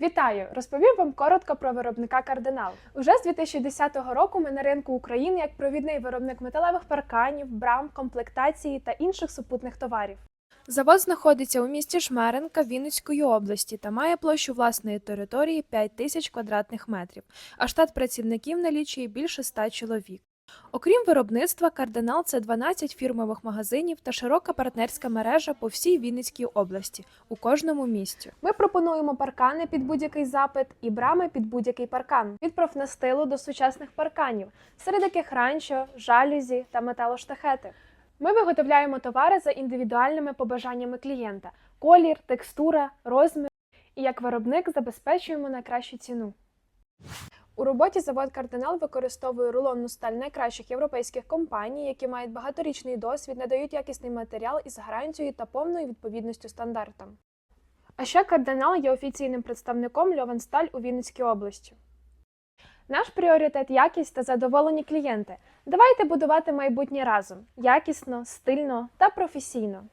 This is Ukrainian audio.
Вітаю! Розповім вам коротко про виробника Кардинал. Уже з 2010 року ми на ринку України як провідний виробник металевих парканів, брам, комплектації та інших супутних товарів. Завод знаходиться у місті Жмеренка Вінницької області та має площу власної території 5 тисяч квадратних метрів, а штат працівників налічує більше 100 чоловік. Окрім виробництва, кардинал це 12 фірмових магазинів та широка партнерська мережа по всій Вінницькій області у кожному місті. Ми пропонуємо паркани під будь-який запит і брами під будь-який паркан від профнастилу до сучасних парканів, серед яких ранчо, жалюзі та металоштахети. Ми виготовляємо товари за індивідуальними побажаннями клієнта: колір, текстура, розмір. І як виробник забезпечуємо найкращу ціну. У роботі завод Кардинал використовує рулонну сталь найкращих європейських компаній, які мають багаторічний досвід, надають якісний матеріал із гарантією та повною відповідністю стандартам. А ще Кардинал є офіційним представником Льовенсталь у Вінницькій області. Наш пріоритет якість та задоволені клієнти. Давайте будувати майбутнє разом якісно, стильно та професійно.